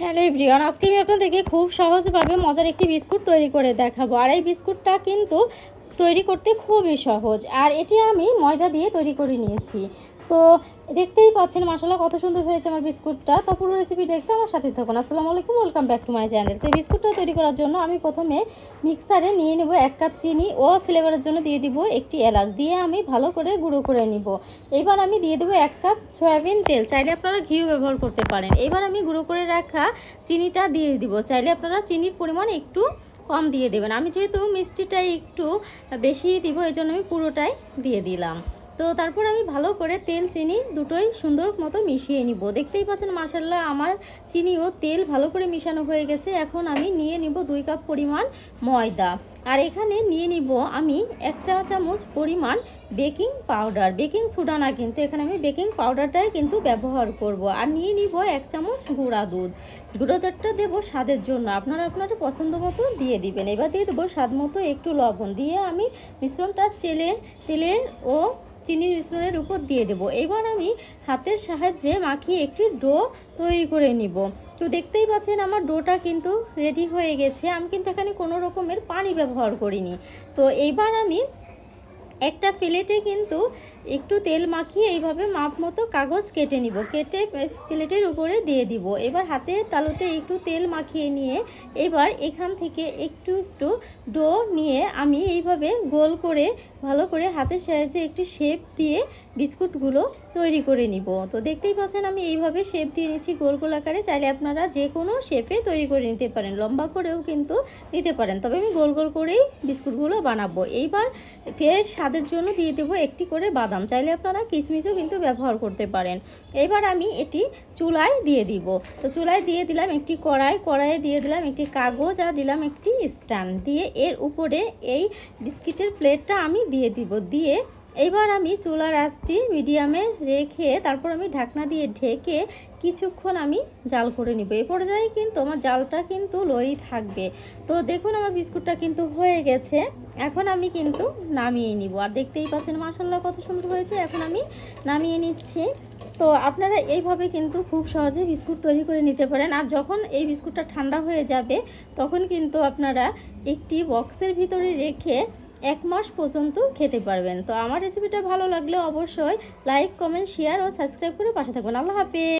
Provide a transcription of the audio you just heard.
Hello everyone, আজকে আমি আপনাদেরকে খুব সহজভাবে মজার একটি বিস্কুট তৈরি করে দেখাবো। আর এই বিস্কুটটা কিন্তু তৈরি করতে খুবই সহজ। আর এটি আমি ময়দা দিয়ে তৈরি করে নিয়েছি। তো দেখতেই পাচ্ছেন মশলা কত সুন্দর হয়েছে আমার বিস্কুটটা। তো পুরো রেসিপি দেখতে আমার সাথে থাকুন। আসসালামু আলাইকুম welcome back to my channel তো বিস্কুটটা তৈরি করার জন্য আমি প্রথমে মিক্সারে নিয়ে নেব এক কাপ চিনি ও ফ্লেভারের জন্য দিয়ে দিব একটি এলাচ। দিয়ে আমি ভালো করে গুঁড়ো করে নিব। এবার আমি দিয়ে দেবো এক কাপ সয়াবিন তেল। চাইলে আপনারা ঘিও ব্যবহার করতে পারেন। এবার আমি গুঁড়ো করে রাখা চিনিটা দিয়ে দিব। চাইলে আপনারা চিনির পরিমাণ একটু কম দিয়ে দেবেন। আমি যেহেতু মিষ্টিটাই একটু বেশি দিব এই জন্য আমি পুরোটাই দিয়ে দিলাম। তো তারপর আমি ভালো করে তেল, চিনি দুটোই সুন্দর মতো মিশিয়ে নিব। দেখতেই পাচ্ছেন মাসাল্লাহ আমার চিনি ও তেল ভালো করে মিশানো হয়ে গেছে। এখন আমি নিয়ে নিব দুই কাপ পরিমাণ ময়দা। আর এখানে নিয়ে নিব আমি এক চা চামচ পরিমাণ বেকিং পাউডার। বেকিং সোডা না কিন্তু, এখানে আমি বেকিং পাউডারটাই কিন্তু ব্যবহার করব। আর নিয়ে নিব এক চামচ গুঁড়া দুধ। গুঁড়ো দুধটা দেবো স্বাদের জন্য। আপনারা আপনারা পছন্দ মতো দিয়ে দিবেন। এবার দিয়ে দেবো স্বাদ মতো একটু লবণ। দিয়ে আমি মিশ্রণটা চেলে, তেলের ও চিনির মিশ্রণের উপর দিয়ে দেব। এবার আমি হাতের সাহায্যে মাখিয়ে একটি ডো তৈরি করে নিব। তো দেখতেই পাচ্ছেন আমার ডোটা কিন্তু রেডি হয়ে গেছে। আমি কিন্তু এখানে কোনো রকমের পানি ব্যবহার করিনি। তো এইবার আমি একটা প্লেটে কিন্তু একটু তেল মাখিয়ে এইভাবে মাপ মতো কাগজ কেটে নিব। কেটে প্লেটের উপরে দিয়ে দিব। এবার হাতে তালুতে একটু তেল মাখিয়ে নিয়ে এবার এখান থেকে একটু একটু ডো নিয়ে আমি এইভাবে গোল করে, ভালো করে হাতের সাহায্যে একটু শেপ দিয়ে বিস্কুটগুলো তৈরি করে নিব। তো দেখতেই পাচ্ছেন আমি এইভাবে শেপ দিয়ে নিচ্ছি গোল গোল আকারে। চাইলে আপনারা যে কোনো শেপে তৈরি করে নিতে পারেন। লম্বা করেও কিন্তু দিতে পারেন। তবে আমি গোল গোল করেই বিস্কুটগুলো বানাবো। এইবার ফের স্বাদের জন্য দিয়ে দেবো একটি করে বাদাম চাইলে আপনারা কিশমিশও কিন্তু ব্যবহার করতে পারেন। এবার আমি এটি চুলায় দিয়ে দিব। তো চুলায় দিয়ে দিলাম একটি কড়াই। কড়াইয়ে দিয়ে দিলাম একটি কাগজ আর দিলাম একটি স্ট্যান্ড। দিয়ে এর উপরে এই বিস্কিটের প্লেটটা আমি দিয়ে দিব। দিয়ে এবার আমি চুলার আঁচটি মিডিয়ামে রেখে তারপর আমি ঢাকনা দিয়ে ঢেকে কিছুক্ষণ আমি জাল করে নিব। এই পর্যায়ে কিন্তু আমার জালটা কিন্তু লোই থাকবে। তো দেখুন আমার বিস্কুটটা কিন্তু হয়ে গেছে। এখন আমি কিন্তু নামিয়ে নিব। আর দেখতেই পাচ্ছেন মাসাল্লাহ কত সুন্দর হয়েছে। এখন আমি নামিয়ে নিচ্ছি। তো আপনারা এইভাবে কিন্তু খুব সহজে বিস্কুট তৈরি করে নিতে পারেন। আর যখন এই বিস্কুটটা ঠান্ডা হয়ে যাবে, তখন কিন্তু আপনারা একটি বক্সের ভিতরে রেখে এক মাস পর্যন্ত খেতে পারবেন। তো আমার রেসিপিটা ভালো লাগলে অবশ্যই লাইক কমেন্ট শেয়ার ও সাবস্ক্রাইব করে পাশে থাকবেন। আল্লাহ হাফেজ।